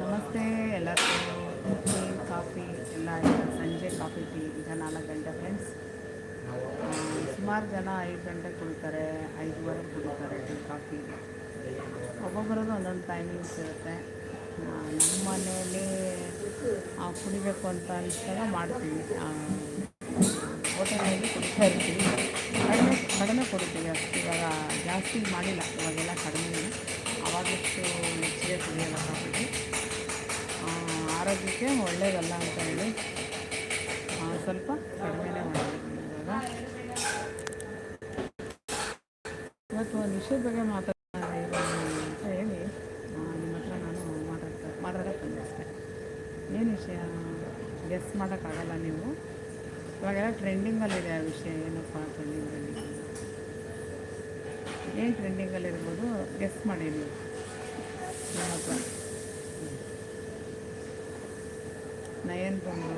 ನಮಸ್ತೆ, ಎಲ್ಲರಿಗೂ tea, coffee, ಎಲ್ಲ ಸಂಜೆ ಕಾಫಿ, ಟೀ, ಈಗ ನಾಲ್ಕು ಗಂಟೆ ಫ್ರೆಂಡ್ಸ್ ಸುಮಾರು ಜನ ಐದು ಗಂಟೆ ಕುಡಿತಾರೆ ಐದುವರೆಗೆ ಕುಡಿತಾರೆ ಟೀ, ಕಾಫಿ. ಒಬ್ಬೊಬ್ಬರದ್ದು ಒಂದೊಂದು ಟೈಮಿಂಗ್ಸ್ ಇರುತ್ತೆ. ನಮ್ಮ ಮನೆಯಲ್ಲಿ ಕುಡಿಬೇಕು ಅಂತ ಅನಿಸಿದಾಗ ಮಾಡ್ತೀವಿ. ಹೋಟೆಲಲ್ಲಿ ಕುಡಿತಾ ಇರ್ತೀವಿ. ಕಡಿಮೆ ಕೊಡುತ್ತೀವಿ ಅಷ್ಟು ಇವಾಗ ಜಾಸ್ತಿ ಮಾಡಿಲ್ಲ, ಇವಾಗೆಲ್ಲ ಕಡಿಮೆ. ಆವಾಗಷ್ಟು ಹೆಚ್ಚಿಗೆ ಕುಡಿಯೋಲ್ಲ ಕಾಫಿ ಆರೋಗ್ಯಕ್ಕೆ ಒಳ್ಳೆಯದಲ್ಲ ಅಂತ ಹೇಳಿ ಸ್ವಲ್ಪ ಕಡಿಮೆನೇ ಮಾಡಿದ್ದೀನಿ ಇವಾಗ ಇವತ್ತು ಒಂದು ವಿಷಯದ ಬಗ್ಗೆ ಮಾತಾಡೋಣ ಅಂತ ಹೇಳಿ ನಿಮ್ಮ ಹತ್ರ ನಾನು ಮಾತಾಡ್ತಾ, ಮಾತಾಡೋಕ್ಕೆ ಬಂದಿದ್ದೆ. ಏನು ವಿಷಯ? ಗೆಸ್ ಮಾಡೋಕ್ಕಾಗಲ್ಲ ನೀವು. ಇವಾಗೆಲ್ಲ ಟ್ರೆಂಡಿಂಗಲ್ಲಿದೆ ಆ ವಿಷಯ, ಏನಪ್ಪ ಟ್ರೆಂಡಿಂಗಲ್ಲಿ ಏನು ಟ್ರೆಂಡಿಂಗಲ್ಲಿರ್ಬೋದು ಗೆಸ್ ಮಾಡಿ ನೀವು ನಮ್ಮ ನಯನ್ ಬಂದು.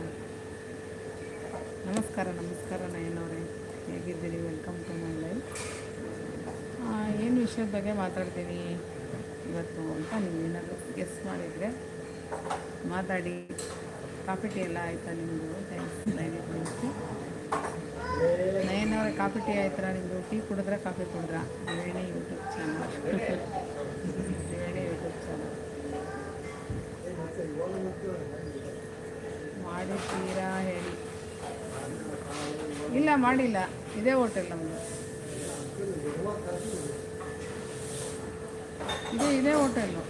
ನಮಸ್ಕಾರ ನಮಸ್ಕಾರ ನಯನ್ ಅವರೇ. ಹೇಗಿದ್ದೀರಿ? ವೆಲ್ಕಮ್ ಟು ಮೈ ಲೈಫ್ ಏನು ವಿಷಯದ ಬಗ್ಗೆ ಮಾತಾಡ್ತೀನಿ? ಇವತ್ತು ಅಂತ ನೀವು ಏನಾದರೂ ಗೆಸ್ ಮಾಡಿದರೆ ಮಾತಾಡಿ. ಕಾಫಿ ಎಲ್ಲ ಆಯಿತಾ ನಿಮ್ಮದು ಥ್ಯಾಂಕ್ಸ್ ದಯವಿಟ್ಟು ತಿಳಿಸಿ ನಯನ್ ಅವರೇ ಕಾಫಿ ಟೀ ಆಯ್ತಾ ನಿಮ್ಮದು ಟೀ ಕುಡಿದ್ರೆ coffee ಕುಡಿದ್ರ? Triveni YouTube channel Triveni YouTube channel ಮಾಡಿದ್ದೀರಾ ಹೇಳಿ. ಇಲ್ಲ, ಮಾಡಿಲ್ಲ. ಇದೇ ಹೋಟೆಲ್ ನಮ್ಮದು ಇದು ಇದೇ ಹೋಟೆಲ್ಲು.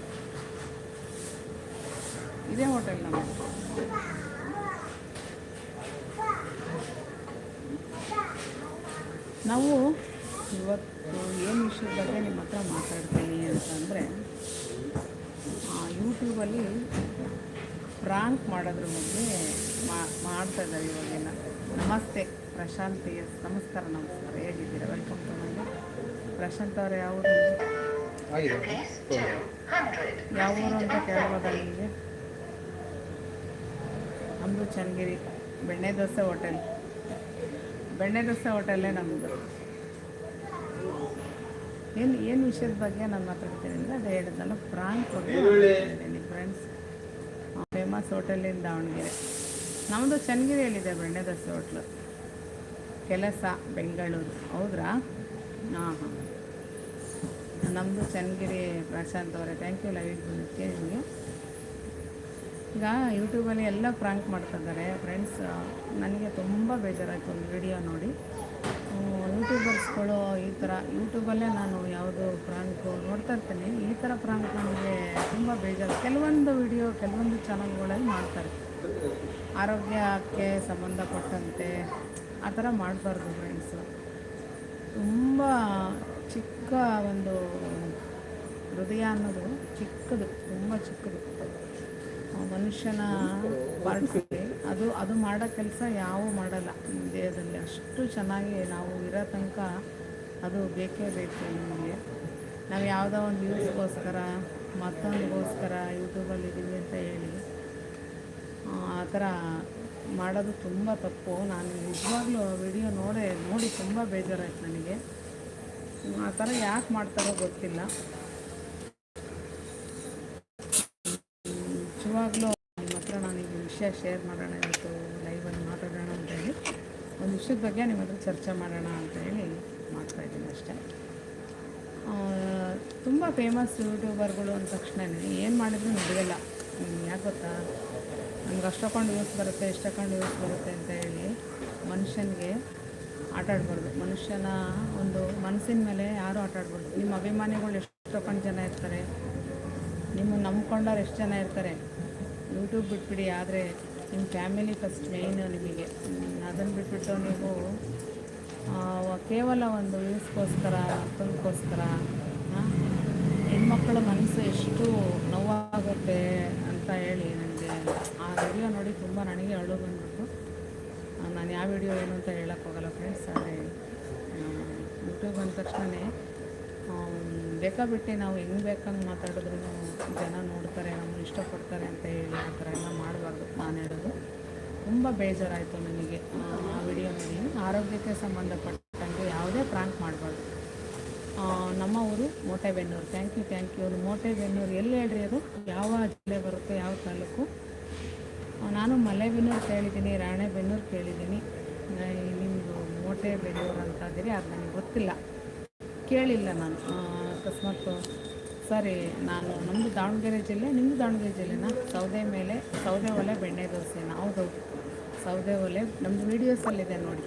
ಇದೇ ಹೋಟೆಲ್ ನಮ್ಮದು ನಾವು ಇವತ್ತು ಏನು ವಿಷಯದ ಬಗ್ಗೆ ನಿಮ್ಮ ಹತ್ರ ಮಾತಾಡ್ತೀನಿ ಅಂತಂದರೆ ಯೂಟ್ಯೂಬಲ್ಲಿ ಪ್ರಾಂಕ್ ಮಾಡೋದ್ರ ಬಗ್ಗೆ ಮಾಡ್ತಾ ಇದ್ದಾರೆ ಇವಾಗೆಲ್ಲ ನಮಸ್ತೆ, ಪ್ರಶಾಂತ್ ಎಸ್. ನಮಸ್ಕಾರ ನಮಸ್ಕಾರ. ಹೇಗಿದ್ದೀರಾ? ವೆಲ್ಕಮ್ ಟು ಮನೆ ಪ್ರಶಾಂತ್ ಅವರು, ಯಾವ ಊರು ಆಗಿದೆ ಯಾವ ಊರು ಅಂತ ಕೇಳ್ಬೋದಾ ನಿಮಗೆ? ನಮ್ಮದು ಚನ್ನಗಿರಿ ಬೆಣ್ಣೆ ದೋಸೆ ಹೋಟೆಲ್. ಬೆಣ್ಣೆ ದೋಸೆ ಹೋಟೆಲ್ಲೇ ನಮ್ಮದು ಏನು ಏನು ವಿಷಯದ ಬಗ್ಗೆ ನಾನು ಮಾತಾಡ್ತೀನಿ ಅಂದರೆ ಅದೇ ಹೇಳಿದ್ನಲ್ಲ ಪ್ರಾಂಕ್ ಹೋಟೆಲ್ ಫ್ರೆಂಡ್ಸ್ ಫೇಮಸ್ ಹೋಟೆಲಿಂದ ದಾವಣಗೆರೆ. ನಮ್ಮದು ಚನ್ನಗಿರಿಯಲ್ಲಿದೆ ಬೆಣ್ಣೆ ದೋಸೆ ಹೋಟ್ಲು. ಕೆಲಸ ಬೆಂಗಳೂರು. ಹೌದ್ರಾ? ಹಾಂ ಹಾಂ. ನಮ್ಮದು ಚನ್ನಗಿರಿ ಪ್ರಶಾಂತ್ ಅವರೇ. ಥ್ಯಾಂಕ್ ಯು ಲೈಟ್ ಬಂದಕ್ಕೆ ನಿಮಗೆ ಈಗ ಯೂಟ್ಯೂಬಲ್ಲಿ ಎಲ್ಲ ಪ್ರ್ಯಾಂಕ್ ಮಾಡ್ತಿದ್ದಾರೆ ಫ್ರೆಂಡ್ಸ್ ನನಗೆ ತುಂಬ ಬೇಜಾರಾಯಿತು ಒಂದು ವಿಡಿಯೋ ನೋಡಿ. ಯೂಟ್ಯೂಬರ್ಸ್ಗಳು ಈ ಥರ ಯೂಟ್ಯೂಬಲ್ಲೇ ನಾನು ಯಾವುದು ಪ್ರಾಂಕು ನೋಡ್ತಾ ಇರ್ತೀನಿ. ಈ ಥರ ಪ್ರಾಂಕ್ ನನಗೆ ತುಂಬ ಬೇಜಾರು. ಕೆಲವೊಂದು ವಿಡಿಯೋ ಕೆಲವೊಂದು ಚಾನಲ್ಗಳಲ್ಲಿ ಮಾಡ್ತಾರೆ ಆರೋಗ್ಯಕ್ಕೆ ಸಂಬಂಧಪಟ್ಟಂತೆ ಆ ಥರ ಮಾಡಬಾರ್ದು ಫ್ರೆಂಡ್ಸು ತುಂಬ ಚಿಕ್ಕ ಒಂದು ಹೃದಯ ಅನ್ನೋದು ಚಿಕ್ಕದು, ತುಂಬ ಚಿಕ್ಕದು. ಮನುಷ್ಯನ ಪಾರ್ಟ್ಸ್ಗೆ ಅದು ಅದು ಮಾಡೋ ಕೆಲಸ ಯಾವೂ ಮಾಡಲ್ಲ. ದೇಹದಲ್ಲಿ ಅಷ್ಟು ಚೆನ್ನಾಗಿ ನಾವು ಇರೋ ತನಕ ಅದು ಬೇಕೇ ಬೇಕು ನಮಗೆ. ನಾವು ಯಾವುದೋ ಒಂದು ನ್ಯೂಸ್ಗೋಸ್ಕರ, ಮತ್ತೊಂದಿಗೋಸ್ಕರ ಯೂಟ್ಯೂಬಲ್ಲಿ ಇದ್ದೀವಿ ಅಂತ ಹೇಳಿ, ಆ ಆ ಥರ ಮಾಡೋದು ತುಂಬ ತಪ್ಪು. ನಾನು ನಿಜವಾಗ್ಲೂ ವಿಡಿಯೋ ನೋಡೇ, ನೋಡಿ ತುಂಬ ಬೇಜಾರಾಯ್ತು ನನಗೆ. ಆ ಥರ ಯಾಕೆ ಮಾಡ್ತಾರೋ ಗೊತ್ತಿಲ್ಲ ನಿಜವಾಗ್ಲೂ ನಿಮ್ಮ ಹತ್ರ ನಾನು ಈ ವಿಷಯ ಶೇರ್ ಮಾಡೋಣ ಇವತ್ತು ಲೈವಲ್ಲಿ ಮಾತಾಡೋಣ ಅಂತ ಹೇಳಿ. ಒಂದು ವಿಷಯದ ಬಗ್ಗೆ ನಿಮ್ಮ ಹತ್ರ ಚರ್ಚೆ ಮಾಡೋಣ ಅಂತ ಹೇಳಿ ಮಾಡ್ತಾಯಿದ್ದೀನಿ ಅಷ್ಟೇ. ತುಂಬ ಫೇಮಸ್ ಯೂಟ್ಯೂಬರ್ಗಳು ಅಂದ ತಕ್ಷಣ ಏನು ಮಾಡಿದ್ರು ನಡೆಯಲ್ಲ. ಯಾಕೆ ಗೊತ್ತಾ? ನಮ್ಗೆ ಅಷ್ಟೊಂದು ವ್ಯೂಸ್ ಬರುತ್ತೆ ಇಷ್ಟೊಂದು ವ್ಯೂಸ್ ಬರುತ್ತೆ ಅಂತ ಹೇಳಿ ಮನುಷ್ಯನಿಗೆ ಆಟ ಆಡ್ಬಾರ್ದು. ಮನುಷ್ಯನ ಒಂದು ಮನಸ್ಸಿನ ಮೇಲೆ ಯಾರೂ ಆಟ ಆಡ್ಬಾರ್ದು. ನಿಮ್ಮ ಅಭಿಮಾನಿಗಳು ಎಷ್ಟೊಂದು ಜನ ಇರ್ತಾರೆ? ನಿಮ್ಮನ್ನು ನಂಬ್ಕೊಂಡವ್ರು ಎಷ್ಟು ಜನ ಇರ್ತಾರೆ? ಯೂಟ್ಯೂಬ್ ಬಿಟ್ಬಿಡಿ, ಆದರೆ ನಿಮ್ಮ ಫ್ಯಾಮಿಲಿ ಫಸ್ಟ್ ಮೇಯ್ನು ನಿಮಗೆ. ಅದನ್ನು ಬಿಟ್ಬಿಟ್ಟು ನೀವು ಕೇವಲ ಒಂದು ವ್ಯೂಸ್ಗೋಸ್ಕರ ಮಕ್ಕಳಿಗೋಸ್ಕರ ಹೆಣ್ಮಕ್ಳ ಮನಸ್ಸು ಎಷ್ಟು ನೋವಾಗುತ್ತೆ ಅಂತ ಹೇಳಿ ನನಗೆ ಆ ವಿಡಿಯೋ ನೋಡಿ ತುಂಬ ನನಗೆ ಅಳು ಬಂದ್ಬಿಟ್ಟು. ನಾನು ಯಾವ ವಿಡಿಯೋ ಏನು ಅಂತ ಹೇಳೋಕ್ಕೋಗಲ್ಲ ಫ್ರೆಂಡ್ಸ್ ಆದರೆ ಯೂಟ್ಯೂಬ್ ಅಂದ ತಕ್ಷಣವೇ ಬೇಕಾಬಿಟ್ಟು ನಾವು ಹೆಂಗೆ ಬೇಕಂಗೆ ಮಾತಾಡಿದ್ರು ಜನ ನೋಡ್ತಾರೆ ನಮ್ಮನ್ನು ಇಷ್ಟಪಡ್ತಾರೆ ಅಂತ ಹೇಳಿ ಆ ಥರ ಎಲ್ಲ ಮಾಡಬಾರ್ದು ನಾನು ಹೇಳೋದು ತುಂಬ ಬೇಜಾರಾಯಿತು ನನಗೆ ಆ, ವಿಡಿಯೋ ನೋಡಿ. ಆರೋಗ್ಯಕ್ಕೆ ಸಂಬಂಧಪಟ್ಟಂಗೆ ಯಾವುದೇ ಪ್ರಾಂಕ್ ಮಾಡಬಾರ್ದು. ನಮ್ಮ ಊರು Motebennur. Thank you thank you ಅದು ಮೋಟೆಬೆನ್ನೂರು ಎಲ್ಲಿ ಹೇಳ್ರಿ ಅದು? ಯಾವ ಜಿಲ್ಲೆ ಬರುತ್ತೆ ಯಾವ ತಾಲೂಕು? ನಾನು ಮಲೆಬೆನ್ನೂರು ಕೇಳಿದ್ದೀನಿ ರಾಣೆಬೆನ್ನೂರು ಕೇಳಿದ್ದೀನಿ. ನಿಮ್ಮದು ಮೋಟೆಬೆನ್ನೂರು ಅಂತ ಅದು ನನಗೆ ಗೊತ್ತಿಲ್ಲ. ಕೇಳಿಲ್ಲ ನಾನು. ಅಕಸ್ಮಾತ್ ಸರಿ, ನಾನು ನಮ್ಮದು ದಾವಣಗೆರೆ ಜಿಲ್ಲೆ ನಿಮ್ಮದು ದಾವಣಗೆರೆ ಜಿಲ್ಲೆನಾ? ಸೌದೆ ಮೇಲೆ, ಸೌದೆ ಒಲೆ, ಬೆಣ್ಣೆ ದೋಸೆನ ಹೌದು ಸೌದೆ ಒಲೆ ನಮ್ಮದು ವೀಡಿಯೋಸಲ್ಲಿದೆ ನೋಡಿ.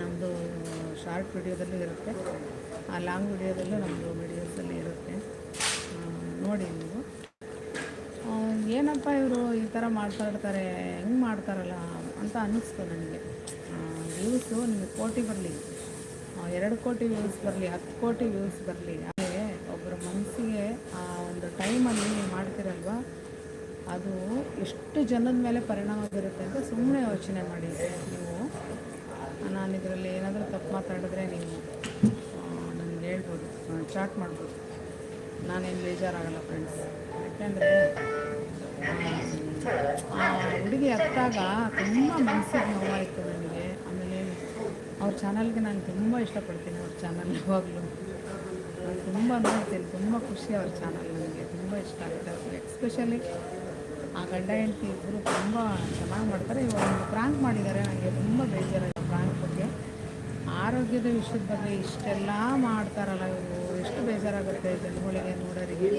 ನಮ್ಮದು ಶಾರ್ಟ್ ವಿಡಿಯೋದಲ್ಲೂ ಇರುತ್ತೆ. ಆ ಲಾಂಗ್ ವಿಡಿಯೋದಲ್ಲೂ ನಮ್ಮದು ವಿಡಿಯೋಸಲ್ಲಿ ಇರುತ್ತೆ. ನೋಡಿ ನೀವು. ಏನಪ್ಪ ಇವರು ಈ ಥರ ಮಾತಾಡ್ತಾರೆ ಹೆಂಗೆ ಮಾಡ್ತಾರಲ್ಲ ಅಂತ ಅನ್ನಿಸ್ತು ನನಗೆ. ವ್ಯೂಸು ನಿಮಗೆ ಕೋಟಿ ಬರಲಿ ಎರಡು ಕೋಟಿ ವ್ಯೂಸ್ ಬರಲಿ, ಹತ್ತು ಕೋಟಿ ವ್ಯೂಸ್ ಬರಲಿ. ಆದರೆ ಒಬ್ಬರ ಮನಸ್ಸಿಗೆ ಆ ಒಂದು ಟೈಮಲ್ಲಿ ನೀವು ಮಾಡ್ತಿರಲ್ವಾ, ಅದು ಎಷ್ಟು ಜನದ ಮೇಲೆ ಪರಿಣಾಮ ಬೀರುತ್ತೆ ಅಂತ ಸುಮ್ಮನೆ ಯೋಚನೆ ಮಾಡಿ. ನೀವು, ನಾನು ಇದರಲ್ಲಿ ಏನಾದರೂ ತಪ್ಪು ಮಾತಾಡಿದ್ರೆ ನೀವು ನನಗೆ ಹೇಳ್ಬೋದು ಚಾಟ್ ಮಾಡ್ಬೋದು. ನಾನೇನು ಬೇಜಾರಾಗಲ್ಲ ಫ್ರೆಂಡ್ಸ್ ಯಾಕೆಂದರೆ ಹುಡುಗಿ ಹತ್ತಾಗ ತುಂಬ ಮನಸ್ಸಿಗೆ ನೋವಾಯಿತು ನನಗೆ ಅವ್ರ ಚಾನಲ್ಗೆ ನಾನು ತುಂಬ ಇಷ್ಟಪಡ್ತೀನಿ ಅವ್ರ ಚಾನಲ್ ಯಾವಾಗಲೂ. ನಾನು ತುಂಬ ನೋಡ್ತೀನಿ, ತುಂಬ ಖುಷಿ ಅವ್ರ ಚಾನಲ್ ನನಗೆ, ತುಂಬ ಇಷ್ಟ ಆಗುತ್ತೆ ಅವ್ರಿಗೆ. ಎಕ್ಸ್ಪೆಷಲಿ ಆ ಗಂಡ ಹೆಂಡತಿ ಇಬ್ಬರು ತುಂಬ ಚೆನ್ನಾಗಿ ಮಾಡ್ತಾರೆ. ಇವಾಗ ಒಂದು ಪ್ರಾಂಕ್ ಮಾಡಿದ್ದಾರೆ ನನಗೆ ತುಂಬ ಬೇಜಾರಾಗಿದೆ ಪ್ರಾಂಕ್ ಬಗ್ಗೆ. ಆರೋಗ್ಯದ ವಿಷಯದ ಬಗ್ಗೆ ಇಷ್ಟೆಲ್ಲ ಮಾಡ್ತಾರಲ್ಲ ಇವರು. ಎಷ್ಟು ಬೇಜಾರಾಗುತ್ತೆ ಜನಗಳಿಗೆ ನೋಡೋರಿಗೆ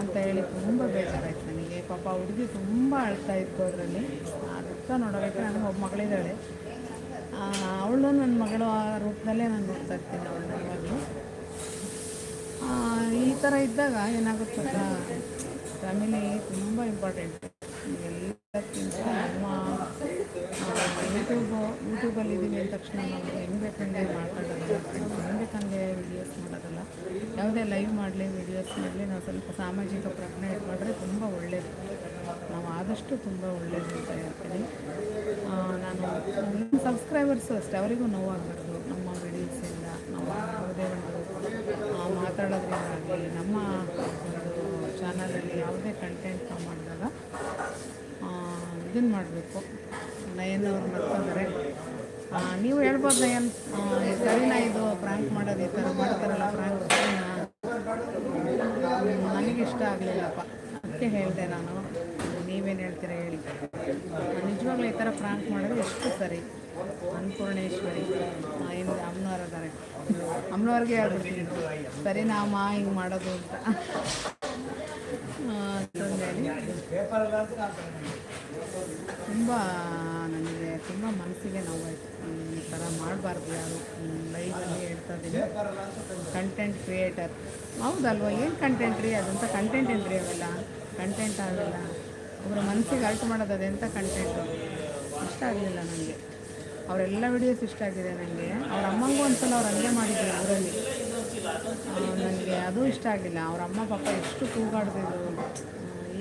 ಅಂತ ಹೇಳಿ ತುಂಬ ಬೇಜಾರಾಯ್ತು ನನಗೆ. ಪಾಪ ಹುಡುಗಿ ತುಂಬ ಅಳ್ತಾ ಇತ್ತು ಅದರಲ್ಲಿ. ಅದಕ್ಕೆ ನೋಡೋದಕ್ಕೆ ನನಗೆ ಒಬ್ಬ ಮಗಳಿದ್ದಾಳೆ. ಅವಳು ನನ್ನ ಮಗಳು ಆ ರೂಪದಲ್ಲೇ ನಾನು ನೋಡ್ತಾ ಇರ್ತೀನಿ ಅವಳನ್ನ ಇವಾಗಲೂ. ಈ ಥರ ಇದ್ದಾಗ ಏನಾಗುತ್ತೆ ಗೊತ್ತಾ ಫ್ಯಾಮಿಲಿ ತುಂಬ ಇಂಪಾರ್ಟೆಂಟ್ ಎಲ್ಲಕ್ಕಿಂತ ನಮ್ಮ ಯೂಟ್ಯೂಬು ಯೂಟ್ಯೂಬಲ್ಲಿ ಇದ್ದೀನಿ ಅಂದ ತಕ್ಷಣ ನಾವು ಹೆಂಗೆ ಬೇಕಂಗೆ ಮಾಡ್ಕೊಳ್ಳೋದಲ್ಲ, ಹೆಂಗೆ ಬೇಕಂಗೆ ವಿಡಿಯೋಸ್ ಮಾಡೋದಲ್ಲ, ಯಾವುದೇ ಲೈವ್ ಮಾಡಲಿ ವಿಡಿಯೋಸ್ ಮಾಡಲಿ, ನಾವು ಸ್ವಲ್ಪ ಸಾಮಾಜಿಕ ಪ್ರಜ್ಞೆ ಇಟ್ಕೊಂಡ್ರೆ ತುಂಬ ಒಳ್ಳೆಯದು ನಾವು ಆದಷ್ಟು ತುಂಬ ಒಳ್ಳೆಯದು ಅಂತ ಹೇಳ್ತೀನಿ. ನಾನು ನಮ್ಮ ಸಬ್ಸ್ಕ್ರೈಬರ್ಸು ಅಷ್ಟೇ, ಅವರಿಗೂ ನೋವಾಗಬಾರ್ದು. ನಮ್ಮ ವಿಡಿಯೋಸಿಂದ ನಾವು ಯಾವುದೇ ಒಂದು ಮಾತಾಡೋದ್ರಿಂದಾಗಲಿ, ನಮ್ಮ ಒಂದು ಚಾನಲಲ್ಲಿ ಯಾವುದೇ ಕಂಟೆಂಟ್ ನಾವು ಮಾಡಿದಾಗ ಇದನ್ನು ಮಾಡಬೇಕು. ನಯನವ್ರು ಮತ್ತೊಂದರೆ. ನೀವು ಹೇಳ್ಬೋದು, ನಯನ್ ಸರಿನ ಇದು ಪ್ರಾಂಕ್ ಮಾಡೋದು, ಈ ಥರ ಮಾಡ್ತಾರಲ್ಲ ಪ್ರಾಂಕ್ ನನಗಿಷ್ಟ ಆಗಲಿಲ್ಲಪ್ಪ. ಅದಕ್ಕೆ ಹೇಳಿದೆ ನಾನು. ನೀವೇನು ಹೇಳ್ತೀರಾ? ಹೇಳಿ. ನಿಜವಾಗ್ಲೂ ಈ ಥರ ಪ್ರಾಂಕ್ ಮಾಡೋದು ಎಷ್ಟು ಸರಿ? ಅನ್ನಪೂರ್ಣೇಶ್ವರಿ ಏನು ಅಮ್ಮನವ್ರು ಅದಾರೆ ಅಮ್ಮನವ್ರಿಗೆ ಹೇಳ್ಬಿಡ್ತೀನಿ. ಸರಿನಾ ಮಾ ಹಿಂಗೆ ಮಾಡೋದು ಅಂತ. ತುಂಬ ನನಗೆ ತುಂಬ ಮನಸ್ಸಿಗೆ ನೋವಾಯಿತು. ಈ ಥರ ಮಾಡಬಾರ್ದು ಯಾರು. ಲೈವಲ್ಲಿ ಹೇಳ್ತಾ ಇದ್ದೀನಿ. ಕಂಟೆಂಟ್ ಕ್ರಿಯೇಟರ್ ಹೌದಲ್ವ? ಏನು ಕಂಟೆಂಟ್ ರೀ? ಅದಂತ ಕಂಟೆಂಟ್ ಏನು ರೀ ಅವೆಲ್ಲ? ಕಂಟೆಂಟ್ ಆಗಲ್ಲ. ಒಬ್ಬರ ಮನಸ್ಸಿಗೆ ಅರ್ಟ್ ಮಾಡೋದು ಅದೆಂಥ ಕಂಟೆಂಟು ಇಷ್ಟ ಆಗಲಿಲ್ಲ ನನಗೆ ಅವರೆಲ್ಲ ವಿಡಿಯೋಸ್ ಇಷ್ಟ ಆಗಿದೆ ನನಗೆ ಅವ್ರ ಅಮ್ಮಂಗೂ ಒಂದ್ಸಲ ಅವ್ರು ಹಂಗೆ ಮಾಡಿದ್ರು ಊರಲ್ಲಿ. ನನಗೆ ಅದು ಇಷ್ಟ ಆಗಿಲ್ಲ ಅವ್ರ ಅಮ್ಮ ಪಾಪ ಎಷ್ಟು ಕೂಗಾಡ್ತಿದ್ರು.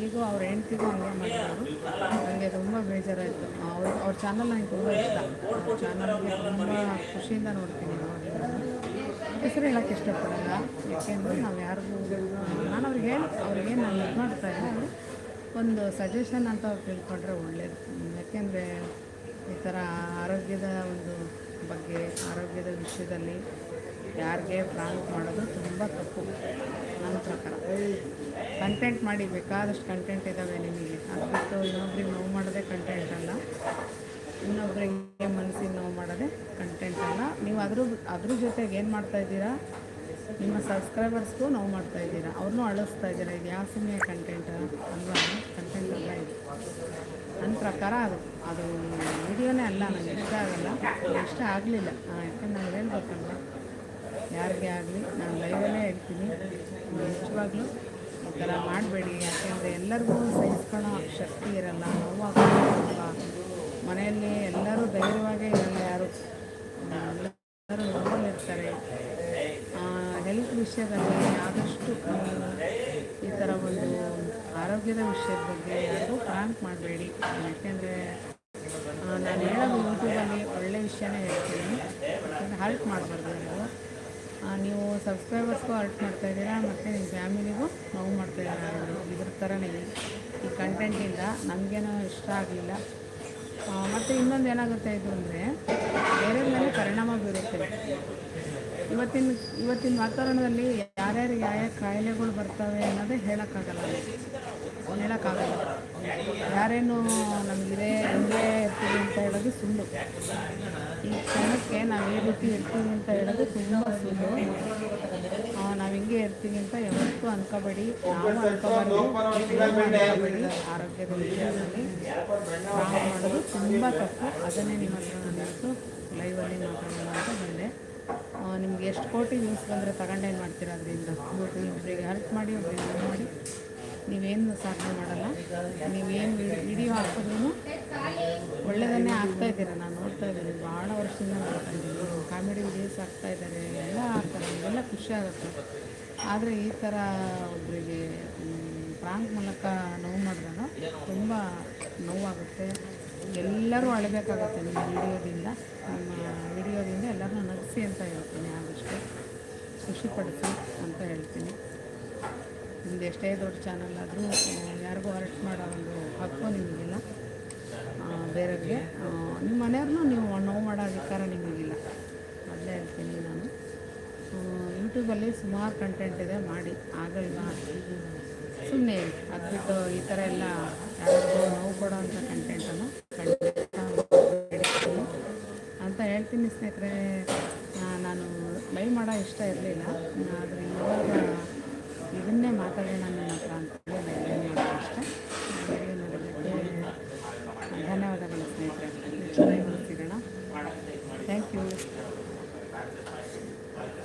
ಈಗೂ ಅವ್ರ ಹೆಂಡ್ತಿಗೂ ಹಂಗೆ ಮಾಡಿದ್ರು. ನನಗೆ ತುಂಬ ಬೇಜಾರಾಯಿತು. ಅವ್ರ ಅವ್ರ ಚಾನಲ್ ನನಗೆ ತುಂಬ ಇಷ್ಟ. ಅವ್ರ ತುಂಬ ಖುಷಿಯಿಂದ ನೋಡ್ತೀನಿ ಹೆಸರು ಹೇಳೋಕ್ಕೆ ಇಷ್ಟಪಡಲ್ಲ. ಯಾಕೆಂದರೆ ನಾವು ಯಾರಿಗೂ, ನಾನು ಅವ್ರಿಗೆ ಹೇಳಿ ಅವ್ರಿಗೇನು ನಾನು ಇದು ಮಾಡ್ತಾ ಅವರು ಒಂದು ಸಜೆಷನ್ ಅಂತ ತಿಳ್ಕೊಂಡ್ರೆ ಒಳ್ಳೇದು. ಯಾಕೆಂದರೆ ಈ ಥರ ಆರೋಗ್ಯದ ಒಂದು ಬಗ್ಗೆ, ಆರೋಗ್ಯದ ವಿಷಯದಲ್ಲಿ ಯಾರಿಗೆ ಪ್ರಾಂಕ್ ಮಾಡೋದು ತುಂಬ ತಪ್ಪು. ನನ್ನ ಪ್ರಕಾರ. ಕಂಟೆಂಟ್ ಮಾಡಿ ಬೇಕಾದಷ್ಟು ಕಂಟೆಂಟ್ ಇದ್ದಾವೆ ನಿಮಗೆ. ಅದು ಬಿಟ್ಟು ಇನ್ನೊಬ್ರಿಗೆ ನೋವು ಮಾಡೋದೇ ಕಂಟೆಂಟ್ ಅಲ್ಲ. ಇನ್ನೊಬ್ರಿಗೆ ಮನಸ್ಸಿಗೆ ನೋವು ಮಾಡೋದೇ ಕಂಟೆಂಟ್ ಅಲ್ಲ. ನೀವು ಅದ್ರ ಅದ್ರ ಜೊತೆಗೆ ಏನು ಮಾಡ್ತಾ ಇದ್ದೀರಾ? ನಿಮ್ಮ ಸಬ್ಸ್ಕ್ರೈಬರ್ಸ್ಗೂ ನೋವು ಮಾಡ್ತಾ ಇದ್ದೀರಾ? ಅವ್ರನ್ನೂ ಅಳಿಸ್ತಾ ಇದ್ದೀರಾ? ಇದು ಯಾವ ಸಿನಿಮೆ ಕಂಟೆಂಟ್ ಅಲ್ವಾ ಕಂಟೆಂಟ್ ಅಲ್ಲ ಇದು. ನನ್ನ ಪ್ರಕಾರ ಅದು. ಅದು ವಿಡಿಯೋ ವಿಡಿಯೋನೇ ಅಲ್ಲ ನನಗೆ ಇಷ್ಟ ಆಗಲ್ಲ. ಇಷ್ಟ ಆಗಲಿಲ್ಲ. ಯಾಕಂದ್ರೆ ನಾನು ಹೇಳ್ಬೇಕಲ್ವ ಯಾರಿಗೆ ಆಗಲಿ, ನಾನು ಲೈವಲ್ಲೇ ಹೇಳ್ತೀನಿ ನಿಜವಾಗ್ಲೂ ಈ ಥರ ಮಾಡಬೇಡಿ. ಯಾಕೆಂದರೆ ಎಲ್ಲರಿಗೂ ಸಹಿಸ್ಕೊಳ್ಳೋ ಶಕ್ತಿ ಇರಲ್ಲ ನೋವಾಗ ಮನೆಯಲ್ಲಿ ಎಲ್ಲರೂ ಧೈರ್ಯವಾಗೇ ಇರಲ್ಲ ಯಾರು? ಎಲ್ಲರೂ ನೋವಲ್ಲಿರ್ತಾರೆ ವಿಷಯದಲ್ಲಿ ಆದಷ್ಟು, ಈ ಥರ ಒಂದು ಆರೋಗ್ಯದ ವಿಷಯದ ಬಗ್ಗೆ ಯಾರಿಗೂ ಪ್ರಾಂಕ್ ಮಾಡಬೇಡಿ. ಯಾಕೆಂದರೆ ನಾನು ಹೇಳೋದು ಯೂಟ್ಯೂಬಲ್ಲಿ ಒಳ್ಳೆ ವಿಷಯನೇ ಹೇಳ್ತೀನಿ. ಹರ್ಟ್ ಮಾಡಬಾರ್ದು ನೀವು. ನೀವು ಸಬ್ಸ್ಕ್ರೈಬರ್ಸ್ಗೂ ಮಾಡ್ತಾ ಮಾಡ್ತಾಯಿದ್ದೀರಾ ಮತ್ತು ನಿಮ್ಮ ಫ್ಯಾಮಿಲಿಗೂ ನೋವು ಅವರು ಇದ್ರ ಥರನೇ ಈ ಕಂಟೆಂಟಿಂದ ನನಗೇನೋ ಇಷ್ಟ ಆಗಲಿಲ್ಲ. ಮತ್ತು ಇನ್ನೊಂದು ಏನಾಗುತ್ತೆ ಇದು ಅಂದರೆ ಬೇರೆ ಮೇಲೆ ಪರಿಣಾಮ ಬೀರುತ್ತೆ. ಇವತ್ತಿನ ಇವತ್ತಿನ ವಾತಾವರಣದಲ್ಲಿ ಯಾರ್ಯಾರಿಗೆ ಯಾವ ಕಾಯಿಲೆಗಳು ಬರ್ತವೆ ಅನ್ನೋದೇ ಹೇಳೋಕ್ಕಾಗಲ್ಲ. ಹೇಳೋಕ್ಕಾಗಲ್ಲ. ಯಾರೇನು ನಮಗಿದೆ ಹಿಂಗೆ ಇರ್ತೀವಿ ಅಂತ ಹೇಳೋದು ಸುಳ್ಳು. ಈ ಕ್ಷಣಕ್ಕೆ ನಾವು ಈ ರೀತಿ ಇರ್ತೀವಿ ಅಂತ ಹೇಳೋದು ತುಂಬ ಸುಳ್ಳು. ನಾವು ಹಿಂಗೆ ಇರ್ತೀವಿ ಅಂತ ಯಾವತ್ತೂ ಅನ್ಕೋಬೇಡಿ. ನಾವು ಅನ್ಕೋಬಾರ್ದು. ಆರೋಗ್ಯದ ವಿಷಯದಲ್ಲಿ ನಾವು ಮಾಡೋದು ತುಂಬ ತಪ್ಪು. ಅದನ್ನೇ ನಿಮ್ಮ ಹತ್ರ ನಾನು ಲೈವಲ್ಲಿ ಮಾತಾಡೋಣ ಅಂತ ಬಂದೆ. ನಿಮ್ಗೆ ಎಷ್ಟು ಕೋಟಿ ನ್ಯೂಸ್ ಬಂದರೆ ತಗೊಂಡೇನು ಮಾಡ್ತೀರಾ ಅದರಿಂದ? ಒಬ್ಬರಿಗೆ ಹೆಲ್ಪ್ ಮಾಡಿ ಒಬ್ಬರಿಗೆ ಮಾಡಿ. ನೀವೇನು ಸಾಧನೆ ಮಾಡಲ್ಲ. ನೀವೇನು ವಿಡಿಯೋ ಹಾಕಿದ್ರೂ ಒಳ್ಳೆಯದನ್ನೇ ಆಗ್ತಾ ಇದ್ದೀರ? ನಾನು ನೋಡ್ತಾ ಇದ್ದೀನಿ. ಭಾಳ ವರ್ಷದಿಂದ ನೋಡ್ತಾ ಕಾಮಿಡಿ ವಿಡಿಯೋಸ್ ಆಗ್ತಾ ಇದ್ದಾರೆ. ಎಲ್ಲ ಆಗ್ತಾರೆ ಎಲ್ಲ ಖುಷಿ ಆಗುತ್ತೆ. ಆದರೆ ಈ ಥರ ಒಬ್ಬರಿಗೆ ಪ್ರಾಂಕ್ ಮೂಲಕ ನೋವು ಮಾಡಿದಾಗ ತುಂಬ ನೋವಾಗುತ್ತೆ. ಎಲ್ಲರೂ ಅಳಬೇಕಾಗತ್ತೆ ನಿಮ್ಮ ವಿಡಿಯೋದಿಂದ ಅಂತ ಹೇಳ್ತೀನಿ ಆದಷ್ಟು ಖುಷಿಪಡಿಸಿ ಅಂತ ಹೇಳ್ತೀನಿ. ನಿಮ್ದು ಎಷ್ಟೇ ದೊಡ್ಡ ಚಾನಲ್ ಆದರೂ ಯಾರಿಗೂ ಅರೆಸ್ಟ್ ಮಾಡೋ ಒಂದು ಹಕ್ಕು ನಿಮಗಿಲ್ಲ. ಬೇರೆಯವ್ರಿಗೆ ನಿಮ್ಮ ಮನೆಯವ್ರನ್ನೂ ನೀವು ನೋವು ಮಾಡೋ ಅಧಿಕಾರ ನಿಮಗಿಲ್ಲ. ಮೊದಲೇ ಹೇಳ್ತೀನಿ ನಾನು. ಯೂಟ್ಯೂಬಲ್ಲಿ ಸುಮಾರು ಕಂಟೆಂಟ್ ಇದೆ, ಮಾಡಿ. ಆಗಲ್ವಾ ಸುಮ್ಮನೆ ಅದು ಬಿಟ್ಟು ಈ ಥರ ಎಲ್ಲ ಯಾರಿಗೂ ನೋವು ಕೊಡೋವಂಥ ಕಂಟೆಂಟನ್ನು ಖಂಡಿತ ಬಿಡ್ತೀನಿ ಅಂತ ಹೇಳ್ತೀನಿ ಸ್ನೇಹಿತರೆ. ನಾನು ಲೈವ್ ಮಾಡೋ ಇಷ್ಟ ಇರಲಿಲ್ಲ. ಆದರೆ ಇವಾಗ ಇದನ್ನೇ ಮಾತಾಡೋಣ ನನ್ನ ಹತ್ರ